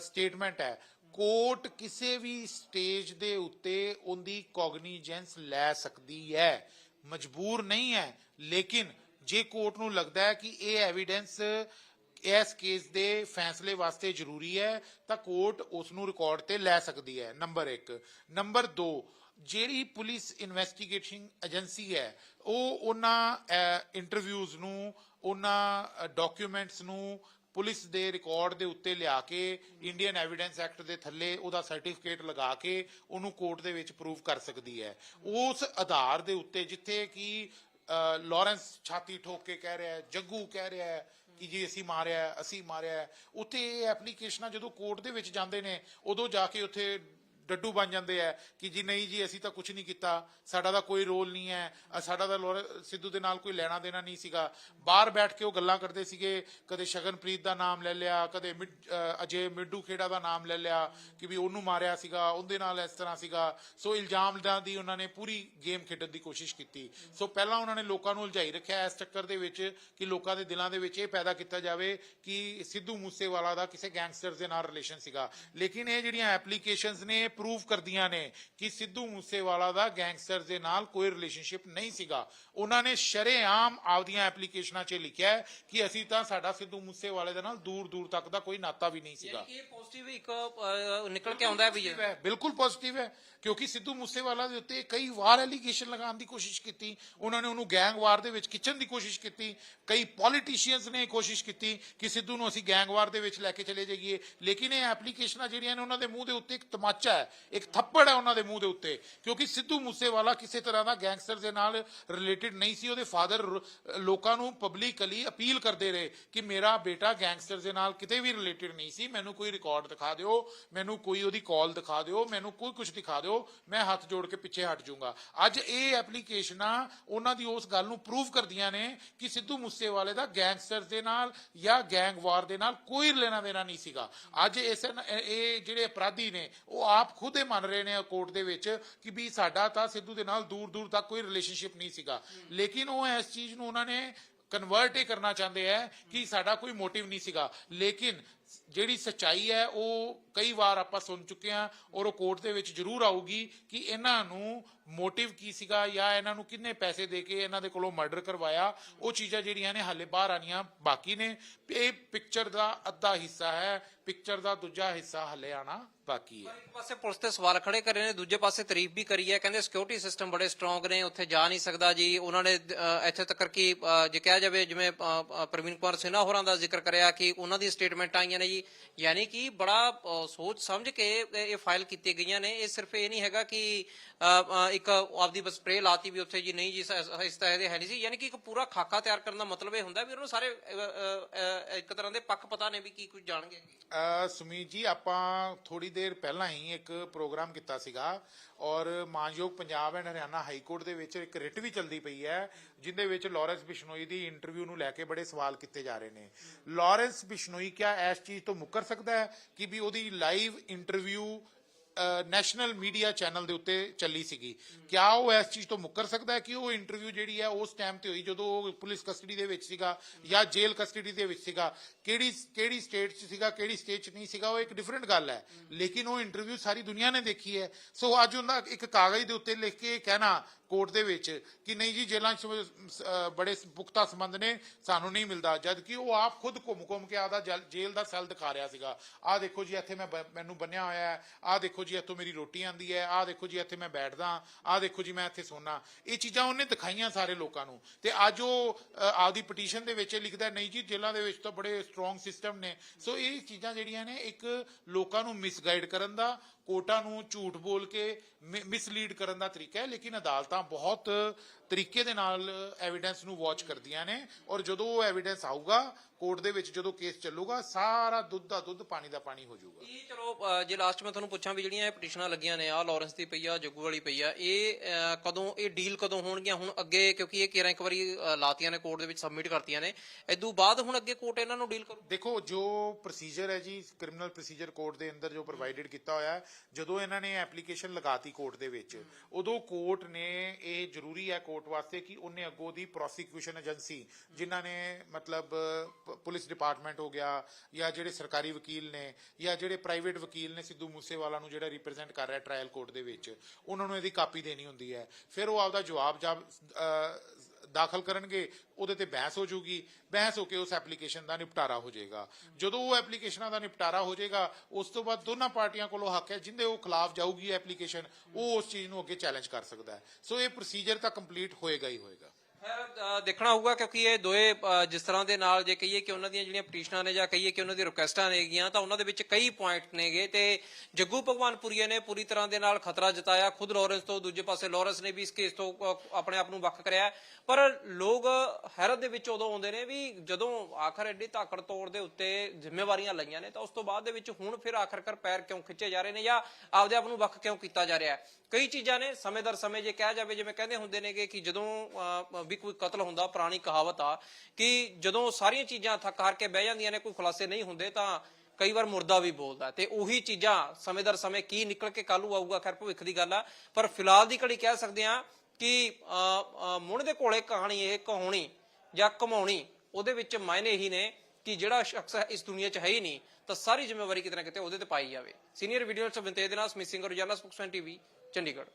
ਸਟੇਟਮੈਂਟ ਹੈ, ਕੋਰਟ ਕਿਸੇ ਵੀ ਸਟੇਜ ਦੇ ਉੱਤੇ ਉਹਦੀ ਕੋਗਨੀਜੈਂਸ ਲੈ ਸਕਦੀ ਹੈ। ਮਜਬੂਰ ਨਹੀਂ ਹੈ, ਲੇਕਿਨ ਜੇ ਕੋਰਟ ਨੂੰ ਲੱਗਦਾ ਹੈ ਕਿ ਇਹ ਐਵੀਡੈਂਸ ਇਸ ਕੇਸ ਦੇ ਫੈਸਲੇ ਵਾਸਤੇ ਜ਼ਰੂਰੀ ਹੈ ਤਾਂ ਕੋਰਟ ਉਸ ਨੂੰ ਰਿਕਾਰਡ ਤੇ ਲੈ ਸਕਦੀ ਹੈ। ਨੰਬਰ 1 ਨੰਬਰ 2 ਜਿਹੜੀ ਪੁਲਿਸ ਇਨਵੈਸਟੀਗੇਟਿੰਗ ਏਜੰਸੀ ਹੈ ਉਹ ਉਹਨਾਂ ਇੰਟਰਵਿਊਜ਼ ਨੂੰ ਉਹਨਾਂ ਡਾਕੂਮੈਂਟਸ ਨੂੰ ਪੁਲਿਸ ਦੇ ਰਿਕਾਰਡ ਦੇ ਉੱਤੇ ਲਿਆ ਕੇ ਇੰਡੀਅਨ ਐਵੀਡੈਂਸ ਐਕਟ ਦੇ ਥੱਲੇ ਉਹਦਾ ਸਰਟੀਫਿਕੇਟ ਲਗਾ ਕੇ ਉਹਨੂੰ ਕੋਰਟ ਦੇ ਵਿੱਚ ਪ੍ਰੂਵ ਕਰ ਸਕਦੀ ਹੈ। ਉਸ ਆਧਾਰ ਦੇ ਉੱਤੇ ਜਿੱਥੇ ਕਿ ਅ, ਲਾਰੈਂਸ ਛਾਤੀ ਠੋਕ ਕੇ ਕਹਿ ਰਿਹਾ ਹੈ ਜੱਗੂ ਕਹਿ ਰਿਹਾ ਹੈ ਕਿ ਜੀ ਅਸੀਂ ਮਾਰਿਆ ਅਸੀਂ ਮਾਰਿਆ ਉੱਥੇ ਇਹ ਐਪਲੀਕੇਸ਼ਨਾਂ ਜਦੋਂ ਕੋਰਟ ਦੇ ਵਿੱਚ ਜਾਂਦੇ ਨੇ, ਉਦੋਂ ਜਾ ਕੇ ਉੱਥੇ ਡੱਡੂ ਬਣ ਜਾਂਦੇ ਆ ਕਿ ਜੀ ਨਹੀਂ ਜੀ ਅਸੀਂ ਤਾਂ ਕੁਝ ਨਹੀਂ ਕੀਤਾ, ਸਾਡਾ ਦਾ ਕੋਈ ਰੋਲ ਨਹੀਂ ਹੈ ਸਾਡਾ ਤਾਂ ਲੋਰੇ- ਸਿੱਧੂ ਦੇ ਨਾਲ ਕੋਈ ਲੈਣਾ ਦੇਣਾ ਨਹੀਂ ਸੀਗਾ। ਬਾਹਰ ਬੈਠ ਕੇ ਉਹ ਗੱਲਾਂ ਕਰਦੇ ਸੀਗੇ, ਕਦੇ ਸ਼ਗਨਪ੍ਰੀਤ ਦਾ ਨਾਮ ਲੈ ਲਿਆ, ਕਦੇ ਮਿਡ- ਅਜੇ ਮਿੱਡੂ ਖੇੜਾ ਦਾ ਨਾਮ ਲੈ ਲਿਆ, ਕਿ ਵੀ ਉਹਨੂੰ ਮਾਰਿਆ ਸੀਗਾ, ਉਹਦੇ ਨਾਲ ਇਸ ਤਰ੍ਹਾਂ ਸੀਗਾ। ਸੋ ਇਲਜ਼ਾਮਾਂ ਦੀ ਉਹਨਾਂ ਨੇ ਪੂਰੀ ਗੇਮ ਖੇਡਣ ਦੀ ਕੋਸ਼ਿਸ਼ ਕੀਤੀ। ਸੋ ਪਹਿਲਾਂ ਉਹਨਾਂ ਨੇ ਲੋਕਾਂ ਨੂੰ ਉਲਝਾਈ ਰੱਖਿਆ ਇਸ ਚੱਕਰ ਦੇ ਵਿੱਚ ਕਿ ਲੋਕਾਂ ਦੇ ਦਿਲਾਂ ਦੇ ਵਿੱਚ ਇਹ ਪੈਦਾ ਕੀਤਾ ਜਾਵੇ ਕਿ ਸਿੱਧੂ ਮੂਸੇਵਾਲਾ ਦਾ ਕਿਸੇ ਗੈਂਗਸਟਰ ਦੇ ਨਾਲ ਰਿਲੇਸ਼ਨ ਸੀਗਾ। ਲੇਕਿਨ ਇਹ ਜਿਹੜੀਆਂ ਐਪਲੀਕੇਸ਼ਨਸ ਨੇ ਪ੍ਰੂਵ ਕਰਦੀਆਂ ਨੇ ਕਿ ਸਿੱਧੂ ਮੂਸੇਵਾਲਾ ਦਾ ਗੈਂਗਸਟਰ ਦੇ ਨਾਲ ਕੋਈ ਰਿਲੇਸ਼ਨਸ਼ਿਪ ਨਹੀਂ ਸੀਗਾ। ਉਹਨਾਂ ਨੇ ਸ਼ਰੇਆਮ ਆਪਦੀਆਂ ਐਪਲੀਕੇਸ਼ਨਾਂ 'ਚ ਲਿਖਿਆ ਹੈ ਕਿ ਅਸੀਂ ਤਾਂ ਸਾਡਾ ਸਿੱਧੂ ਮੂਸੇਵਾਲੇ ਦੇ ਨਾਲ ਦੂਰ ਦੂਰ ਤੱਕ ਦਾ ਕੋਈ ਨਾਤਾ ਵੀ ਨਹੀਂ ਸੀਗਾ। ਇਹ ਪੋਜ਼ਿਟਿਵ ਇੱਕ ਨਿਕਲ ਕੇ ਆਉਂਦਾ ਹੈ ਵੀ ਬਿਲਕੁਲ ਪੋਜ਼ਿਟਿਵ ਹੈ ਕਿਉਂਕਿ ਸਿੱਧੂ ਮੂਸੇਵਾਲਾ ਦੇ ਉੱਤੇ ਕਈ ਵਾਰ ਐਲੀਗੇਸ਼ਨ ਲਗਾਉਣ ਦੀ ਕੋਸ਼ਿਸ਼ ਕੀਤੀ ਉਹਨਾਂ ਨੇ ਉਹਨੂੰ ਗੈਂਗਵਾਰ ਦੇ ਵਿੱਚ ਖਿੱਚਣ ਦੀ ਕੋਸ਼ਿਸ਼ ਕੀਤੀ ਕਈ ਪੋਲੀਟੀਸ਼ੀਅਨਸ ਨੇ ਕੋਸ਼ਿਸ਼ ਕੀਤੀ ਕਿ ਸਿੱਧੂ ਨੂੰ ਅਸੀਂ ਗੈਂਗਵਾਰ ਦੇ ਵਿੱਚ ਲੈ ਕੇ ਚਲੇ ਜਾਈਏ। ਲੇਕਿਨ ਇਹ ਐਪਲੀਕੇਸ਼ਨਾਂ ਜਿਹੜੀਆਂ ਨੇ ਉਹਨਾਂ ਦੇ ਮੂੰਹ ਦੇ ਉੱਤੇ ਇੱਕ ਤਮਾਚਾ ਹੈ ਇੱਕ ਥੱਪੜ ਹੈ ਉਹਨਾਂ ਦੇ ਮੂੰਹ ਦੇ ਉੱਤੇ, ਕਿਉਂਕਿ ਸਿੱਧੂ ਮੂਸੇਵਾਲਾ ਕਿਸੇ ਤਰ੍ਹਾਂ ਦਾ ਗੈਂਗਸਟਰ ਦੇ ਨਾਲ ਰਿਲੇਟਡ ਨਹੀਂ ਸੀ, ਉਹਦੇ ਫਾਦਰ ਲੋਕਾਂ ਨੂੰ ਪਬਲਿਕਲੀ ਅਪੀਲ ਕਰਦੇ ਰਹੇ ਕਿ ਮੇਰਾ ਬੇਟਾ ਗੈਂਗਸਟਰ ਦੇ ਨਾਲ ਕਿਤੇ ਵੀ ਰਿਲੇਟਡ ਨਹੀਂ ਸੀ, ਮੈਨੂੰ ਕੋਈ ਰਿਕਾਰਡ ਦਿਖਾ ਦਿਓ, ਮੈਨੂੰ ਕੋਈ ਉਹਦੀ ਕਾਲ ਦਿਖਾ ਦਿਓ, ਮੈਨੂੰ ਕੋਈ ਕੁਝ ਦਿਖਾ ਦਿਓ, ਮੈਂ ਹੱਥ ਜੋੜ ਕੇ ਪਿੱਛੇ ਹਟ ਜਾਊਂਗਾ। ਅੱਜ ਇਹ ਐਪਲੀਕੇਸ਼ਨਾਂ ਉਹਨਾਂ ਦੀ ਉਸ ਗੱਲ ਨੂੰ ਪ੍ਰੂਵ ਕਰਦੀਆਂ ਨੇ ਕਿ ਸਿੱਧੂ ਮੂਸੇਵਾਲੇ ਦਾ ਗੈਂਗਸਟਰ ਦੇ ਨਾਲ ਜਾਂ ਗੈਂਗਵਾਰ ਦੇ ਨਾਲ ਕੋਈ ਲੈਣਾ ਦੇਣਾ ਨਹੀਂ ਸੀਗਾ। ਅੱਜ ਇਸ ਇਹ ਜਿਹੜੇ ਅਪਰਾਧੀ ਨੇ, ਉਹ ਆਪ ਖੁਦ ਇਹ ਮੰਨ ਰਹੇ ਨੇ ਕੋਰਟ ਦੇ ਵਿੱਚ ਕਿ ਵੀ ਸਾਡਾ ਤਾਂ ਸਿੱਧੂ ਦੇ ਨਾਲ ਦੂਰ ਦੂਰ ਤੱਕ ਕੋਈ ਰਿਲੇਸ਼ਨਸ਼ਿਪ ਨਹੀਂ ਸੀਗਾ। ਲੇਕਿਨ ਉਹ ਇਸ ਚੀਜ਼ ਨੂੰ ਉਹਨਾਂ ਨੇ ਕਨਵਰਟ ਹੀ ਕਰਨਾ ਚਾਹੁੰਦੇ ਆ ਕਿ ਸਾਡਾ ਕੋਈ ਮੋਟਿਵ ਨਹੀਂ ਸੀਗਾ। ਲੇਕਿਨ ਜਿਹੜੀ ਸਚਾਈ ਹੈ, ਉਹ ਕਈ ਵਾਰ ਆਪਾਂ ਸੁਣ ਚੁੱਕੇ ਹਾਂ ਔਰ ਉਹ ਕੋਰਟ ਦੇ ਵਿੱਚ ਜ਼ਰੂਰ ਆਊਗੀ ਕਿ ਇਹਨਾਂ ਨੂੰ ਮੋਟਿਵ ਕੀ ਸੀਗਾ ਜਾਂ ਇਹਨਾਂ ਨੂੰ ਕਿੰਨੇ ਪੈਸੇ ਦੇ ਕੇ ਇਹਨਾਂ ਦੇ ਕੋਲੋਂ ਮਰਡਰ ਕਰਵਾਇਆ। ਉਹ ਚੀਜ਼ਾਂ ਜਿਹੜੀਆਂ ਨੇ ਹਾਲੇ ਬਾਹਰ ਆਣੀਆਂ ਬਾਕੀ ਨੇ। ਇਹ ਪਿਕਚਰ ਦਾ ਅੱਧਾ ਹਿੱਸਾ ਹੈ ਪਿਕਚਰ ਦਾ ਦੂਜਾ ਹਿੱਸਾ ਹਾਲੇ ਆਣਾ ਬਾਕੀ ਹੈ। ਇੱਕ ਪਾਸੇ ਪੁਲਿਸ ਤੇ ਸਵਾਲ ਖੜੇ ਕਰ ਰਹੇ ਨੇ, ਦੂਜੇ ਪਾਸੇ ਤਾਰੀਫ ਵੀ ਕਰੀ ਹੈ। ਕਹਿੰਦੇ ਸਿਕਿਉਰਿਟੀ ਸਿਸਟਮ ਬੜੇ ਸਟਰੋਂਗ ਨੇ, ਉੱਥੇ ਜਾ ਨਹੀਂ ਸਕਦਾ ਜੀ। ਉਹਨਾਂ ਨੇ ਇੱਥੇ ਤੱਕ ਕਿ ਜੇ ਕਿਹਾ ਜਾਵੇ ਜਿਵੇਂ ਪ੍ਰਵੀਨ ਕੁਮਾਰ ਸਿਨਹਾ ਹੋਰਾਂ ਦਾ ਜ਼ਿਕਰ ਕਰਿਆ ਕਿ ਉਹਨਾਂ ਦੀ ਸਟੇਟਮੈਂਟ ਆਈਆਂ ਨੇ ਜੀ। ਯਾਨੀ ਕਿ ਬੜਾ ਸੋਚ ਸਮਝ ਕੇ ਇਹ- ਫਾਈਲ ਕੀਤੀਆਂ ਗਈਆਂ ਨੇ। ਇਹ ਸਿਰਫ ਇਹ ਨਹੀਂ ਹੈਗਾ ਕਿ ਇੱਕ ਆਪਦੀ ਬਸ ਸਪਰੇ ਲਾਤੀ ਵੀ ਉੱਥੇ ਜੀ ਨਹੀਂ ਜੀ ਇਸ- ਤਰ੍ਹਾਂ ਦੇ ਹੈ ਨਹੀਂ ਸੀ। ਯਾਨੀ ਕਿ ਇੱਕ ਪੂਰਾ ਖਾਕਾ ਤਿਆਰ ਕਰਨ ਦਾ ਮਤਲਬ ਇਹ ਹੁੰਦਾ ਵੀ ਉਹਨਾਂ ਸਾਰੇ ਅ, ਇੱਕ ਤਰ੍ਹਾਂ ਦੇ ਪੱਖ ਪਤਾ ਨੇ ਵੀ ਕੀ ਕੁਝ ਜਾਣਗੇ। ਸੁਮੀਤ ਜੀ ਆਪਾਂ ਥੋੜੀ ਦੇਰ ਪਹਿਲਾਂ ਹੀ ਇੱਕ ਪ੍ਰੋਗਰਾਮ ਕੀਤਾ ਸੀਗਾ। ਔਰ ਮਾਨਯੋਗ Punjab and Haryana high court ਦੇ ਵਿੱਚ ਇੱਕ ਰਿਟ ਵੀ ਚਲਦੀ ਪਈ ਹੈ, ਜਿੰਦੇ ਵਿੱਚ ਲਾਰੈਂਸ ਬਿਸ਼ਨੋਈ ਦੀ ਇੰਟਰਵਿਊ ਨੂੰ ਲੈ ਕੇ ਬੜੇ ਸਵਾਲ ਕੀਤੇ ਜਾ ਰਹੇ ਨੇ। ਲਾਰੈਂਸ ਬਿਸ਼ਨੋਈ ਕਿਆ ਇਸ ਚੀਜ਼ ਤੋਂ ਮੁੱਕਰ ਸਕਦਾ ਹੈ ਕਿ ਵੀ ਉਹਦੀ live interview national media channel ਦੇ ਉੱਤੇ ਚੱਲੀ ਸੀਗੀ। ਕਿਆ ਉਹ ਇਸ ਚੀਜ਼ ਤੋਂ ਮੁੱਕਰ ਸਕਦਾ ਹੈ ਕਿ ਉਹ ਇੰਟਰਵਿਊ ਜਿਹੜੀ ਹੈ ਉਸ ਟਾਈਮ ਤੇ ਹੋਈ, ਜਦੋਂ ਉਹ ਪੁਲਿਸ ਕਸਟਡੀ ਦੇ ਵਿੱਚ ਸੀਗਾ ਜਾਂ ਜੇਲ੍ਹ ਕਸਟਡੀ ਦੇ ਵਿੱਚ ਸੀਗਾ, ਕਿਹੜੀ ਕਿਹੜੀ ਸਟੇਟ 'ਚ ਸੀਗਾ, ਕਿਹੜੀ ਸਟੇਟ 'ਚ ਨਹੀਂ ਸੀਗਾ, ਉਹ ਇੱਕ ਡਿਫਰੈਂਟ ਗੱਲ ਹੈ। ਲੇਕਿਨ ਉਹ ਇੰਟਰਵਿਊ ਸਾਰੀ ਦੁਨੀਆ ਨੇ ਦੇਖੀ ਹੈ। ਸੋ ਅੱਜ ਉਹਨਾਂ ਇੱਕ ਕਾਗਜ਼ ਦੇ ਉੱਤੇ ਲਿਖ ਕੇ ਕਹਿਣਾ ਕੋਰਟ ਦੇ ਵਿੱਚ ਕਿ ਨਹੀਂ ਜੀ ਜੇਲਾਂ 'ਚ ਬੜੇ ਪੁਖਤਾ ਸੰਬੰਧ ਨੇ, ਸਾਨੂੰ ਨਹੀਂ ਮਿਲਦਾ। ਜਦ ਕਿ ਉਹ ਆਪ ਖੁਦ ਘੁੰਮ ਘੁੰਮ ਕੇ ਆਦਾ ਜੇਲ੍ਹ ਦਾ ਸੈੱਲ ਦਿਖਾ ਰਿਹਾ ਸੀਗਾ। ਆਹ ਦੇਖੋ ਜੀ, ਇੱਥੇ ਮੈਂ ਮੈਨੂੰ ਬੰਨਿਆ ਹੋਇਆ ਹੈ। ਆਹ ਦੇਖੋ ਜੀ ਇੱਥੋਂ ਮੇਰੀ ਰੋਟੀ ਆਂਦੀ ਹੈ ਆਹ ਦੇਖੋ ਜੀ ਇੱਥੇ ਮੈਂ ਬੈਠਦਾ ਆਹ ਦੇਖੋ ਜੀ ਮੈਂ ਇੱਥੇ ਸੋਨਾ ਇਹ ਚੀਜ਼ਾਂ ਉਹਨੇ ਦਿਖਾਈਆਂ ਸਾਰੇ ਲੋਕਾਂ ਨੂੰ। ਤੇ ਅੱਜ ਉਹ ਅਹ, ਆਪਦੀ ਪਟੀਸ਼ਨ ਦੇ ਵਿੱਚ ਇਹ ਲਿਖਦਾ ਨਹੀਂ ਜੀ ਜੇਲ੍ਹਾਂ ਦੇ ਵਿੱਚ ਤਾਂ ਬੜੇ ਸਟਰੋਂਗ ਸਿਸਟਮ ਨੇ। ਸੋ ਇਹ ਚੀਜ਼ਾਂ ਜਿਹੜੀਆਂ ਨੇ ਇੱਕ ਲੋਕਾਂ ਨੂੰ ਮਿਸਗਾਈਡ ਕਰਨ ਦਾ ਕੋਰਟਾਂ ਨੂੰ ਝੂਠ ਬੋਲ ਕੇ ਮਿਸਲੀਡ ਕਰਨ ਦਾ ਤਰੀਕਾ ਹੈ ਲੇਕਿਨ ਅਦਾਲਤਾਂ ਬਹੁਤ ਤਰੀਕੇ ਦੇ ਨਾਲ ਐਵੀਡੈਂਸ ਨੂੰ ਵਾਚ ਕਰਦੀਆਂ ਨੇ ਔਰ ਜਦੋਂ ਉਹ ਐਵੀਡੈਂਸ ਆਊਗਾ ਕੋਰਟ ਦੇ ਵਿੱਚ ਜਦੋਂ ਕੇਸ ਚੱਲੂਗਾ ਸਾਰਾ ਦੁੱਧ ਦਾ ਦੁੱਧ ਪਾਣੀ ਦਾ ਪਾਣੀ ਹੋ ਜਾਊਗਾ। ਇਹ ਚਲੋ ਜੇ ਲਾਸਟ ਮੈਂ ਤੁਹਾਨੂੰ ਪੁੱਛਾਂ ਵੀ ਜਿਹੜੀਆਂ ਇਹ ਪਟੀਸ਼ਨਾਂ ਲੱਗੀਆਂ ਨੇ ਆ ਲਾਰੈਂਸ ਦੀ ਪਈ ਆ ਜੱਗੂ ਵਾਲੀ ਪਈ ਆ ਇਹ ਕਦੋਂ ਇਹ ਡੀਲ ਕਦੋਂ ਹੋਣਗੀਆਂ? ਹੁਣ ਅੱਗੇ ਕਿਉਂਕਿ ਇਹ ਕੇਰਾਂ ਇੱਕ ਵਾਰੀ ਲਾਤੀਆਂ ਨੇ ਕੋਰਟ ਦੇ ਵਿੱਚ ਸਬਮਿਟ ਕਰਤੀਆਂ ਨੇ। ਇਦੋਂ ਬਾਅਦ ਹੁਣ ਅੱਗੇ ਕੋਰਟ ਇਹਨਾਂ ਨੂੰ ਡੀਲ ਕਰੂ ਦੇਖੋ ਜੋ ਪ੍ਰੋਸੀਜਰ ਹੈ ਜੀ ਕ੍ਰਿਮੀਨਲ ਪ੍ਰੋਸੀਜਰ ਕੋਡ ਦੇ ਅੰਦਰ ਜੋ ਪ੍ਰੋਵਾਈਡਡ ਕੀਤਾ ਹੋਇਆ ਹੈ ਜਦੋਂ ਇਹਨਾਂ ਨੇ ਐਪਲੀਕੇਸ਼ਨ ਲਗਾਤੀ ਕੋਰਟ ਦੇ ਵਿੱਚ, ਉਦੋਂ ਕੋਰਟ ਨੇ ਇਹ ਜ਼ਰੂਰੀ ਹੈ ਕੋਰਟ ਵਾਸਤੇ ਕਿ ਉਹਨੇ ਅੱਗੋਂ ਦੀ ਪ੍ਰੋਸੀਕਿਊਸ਼ਨ ਏਜੰਸੀ ਜਿਨ੍ਹਾਂ ਨੇ ਮਤਲਬ ਪੁਲਿਸ ਡਿਪਾਰਟਮੈਂਟ ਹੋ ਗਿਆ, ਜਾਂ ਜਿਹੜੇ ਸਰਕਾਰੀ ਵਕੀਲ ਨੇ, ਜਾਂ ਜਿਹੜੇ ਪ੍ਰਾਈਵੇਟ ਵਕੀਲ ਨੇ ਸਿੱਧੂ ਮੂਸੇਵਾਲਾ ਨੂੰ ਜਿਹੜਾ ਰਿਪਰੈਜ਼ੈਂਟ ਕਰ ਰਿਹਾ ਟ੍ਰਾਇਲ ਕੋਰਟ ਦੇ ਵਿੱਚ, ਉਹਨਾਂ ਨੂੰ ਇਹਦੀ ਕਾਪੀ ਦੇਣੀ ਹੁੰਦੀ ਹੈ। ਫਿਰ ਉਹ ਆਪਦਾ ਜਵਾਬ ਜਬ ਦਾਖਲ ਕਰਨਗੇ, ਉਹਦੇ ਤੇ ਬਹਿਸ ਹੋ ਜਾਊਗੀ ਬਹਿਸ ਹੋ ਕੇ ਉਸ ਐਪਲੀਕੇਸ਼ਨ ਦਾ ਨਿਪਟਾਰਾ ਹੋ ਜਾਏਗਾ। ਜਦੋਂ ਉਹ ਐਪਲੀਕੇਸ਼ਨਾਂ ਦਾ ਨਿਪਟਾਰਾ ਹੋ ਜਾਏਗਾ, ਉਸ ਤੋਂ ਬਾਅਦ ਦੋਨਾਂ ਪਾਰਟੀਆਂ ਕੋਲੋਂ ਹੱਕ ਹੈ, ਜਿੰਦੇ ਉਹ ਖਿਲਾਫ ਜਾਊਗੀ ਐਪਲੀਕੇਸ਼ਨ, ਉਹ ਉਸ ਚੀਜ਼ ਨੂੰ ਅੱਗੇ ਚੈਲੰਜ ਕਰ ਸਕਦਾ ਹੈ। ਸੋ ਇਹ ਪ੍ਰੋਸੀਜਰ ਤਾਂ ਕੰਪਲੀਟ ਹੋਏਗਾ ਹੀ ਹੋਏਗਾ। ਦੇਖਣਾ ਹੋਊਗਾ ਕਿਉਂਕਿ ਇਹ ਦੋਏ ਜਿਸ ਤਰ੍ਹਾਂ ਦੇ ਨਾਲ ਜੇ ਕਹੀਏ ਕਿ ਉਹਨਾਂ ਦੀਆਂ ਜਿਹੜੀਆਂ ਪਟੀਸ਼ਨਾਂ ਨੇ ਜਾਂ ਕਹੀਏ ਕਿ ਉਹਨਾਂ ਦੀ ਰਿਕੁਐਸਟਾਂ ਨੇਗੀਆਂ, ਤਾਂ ਉਹਨਾਂ ਦੇ ਵਿੱਚ ਕਈ ਪੁਆਇੰਟ ਨੇਗੇ ਤੇ ਜੱਗੂ ਭਗਵਾਨਪੁਰੀਏ ਨੇ ਪੂਰੀ ਤਰ੍ਹਾਂ ਦੇ ਨਾਲ ਖਤਰਾ ਜਤਾਇਆ। ਖੁਦ ਲਾਰੈਂਸ ਤੋਂ ਦੂਜੇ ਪਾਸੇ ਲਾਰੈਂਸ ਨੇ ਵੀ ਇਸ ਕੇਸ ਤੋਂ ਆਪਣੇ ਆਪ ਨੂੰ ਵੱਖ ਕਰਿਆ ਪਰ ਲੋਕ ਹੈਰਤ ਦੇ ਵਿੱਚ ਉਦੋਂ ਆਉਂਦੇ ਨੇ ਵੀ ਜਦੋਂ ਆਖਰ ਐਡੀ ਧਾਕੜ ਤੋੜ ਦੇ ਉੱਤੇ ਜ਼ਿੰਮੇਵਾਰੀਆਂ ਲਈਆਂ ਨੇ, ਤਾਂ ਉਸ ਤੋਂ ਬਾਅਦ ਦੇ ਵਿੱਚ ਹੁਣ ਫਿਰ ਆਖਰਕਾਰ ਪੈਰ ਕਿਉਂ ਖਿੱਚੇ ਜਾ ਰਹੇ ਨੇ ਜਾਂ ਆਪਦੇ ਆਪ ਨੂੰ ਵੱਖ ਕਿਉਂ ਕੀਤਾ ਜਾ ਰਿਹਾ ਕਈ ਚੀਜ਼ਾਂ ਨੇ ਸਮੇਂ ਦਰ ਸਮੇਂ ਜੇ ਕਿਹਾ ਜਾਵੇ ਜਿਵੇਂ ਕਹਿੰਦੇ ਹੁੰਦੇ ਨੇਗੇ ਕਿ ਜਦੋਂ ਵੀ ਕੋਈ ਕਤਲ ਹੁੰਦਾ ਪੁਰਾਣੀ ਕਹਾਵਤ ਆ ਕਿ ਜਦੋਂ ਸਾਰੀਆਂ ਚੀਜ਼ਾਂ ਥੱਕ ਹਾਰ ਕੇ ਬਹਿ ਜਾਂਦੀਆਂ ਨੇ ਕੋਈ ਖੁਲਾਸੇ ਨਹੀਂ ਹੁੰਦੇ ਤਾਂ ਕਈ ਵਾਰ ਮੁਰਦਾ ਵੀ ਬੋਲਦਾ। ਤੇ ਉਹੀ ਚੀਜ਼ਾਂ ਸਮੇਂ ਦਰ ਸਮੇਂ ਕੀ ਨਿਕਲ ਕੇ ਕੱਲੂ ਆਊਗਾ ਖੈਰ ਭਵਿੱਖ ਦੀ ਗੱਲ ਆ ਪਰ ਫਿਲਹਾਲ ਦੀ ਘੜੀ ਕਹਿ ਸਕਦੇ ਆ ਕਿ ਅਹ, ਅਹ, ਮੁੰਡ ਦੇ ਕੋਲੇ ਕਹਾਣੀ ਇਹ ਕਹਾਣੀ ਜਾਂ ਕਮਾਉਣੀ ਉਹਦੇ ਵਿੱਚ ਮਾਇਨੇ ਹੀ ਨੇ। ਕਿ ਜਿਹੜਾ ਸ਼ਖਸ ਇਸ ਦੁਨੀਆ 'ਚ ਹੈ ਹੀ ਨਹੀਂ, ਤਾਂ ਸਾਰੀ ਜ਼ਿੰਮੇਵਾਰੀ ਕਿਤੇ ਨਾ ਕਿਤੇ ਉਹਦੇ ਤੇ ਪਾਈ ਜਾਵੇ। ਸੀਨੀਅਰ ਵੀਡੀਓ ਚ ਬੰਤੇ ਦੇ ਨਾਲ, ਸਮਿਤ ਰੋਜ਼ਾਨਾ ਸਪੋਕਸਮੈਨ ਟੀਵੀ, ਚੰਡੀਗੜ੍ਹ।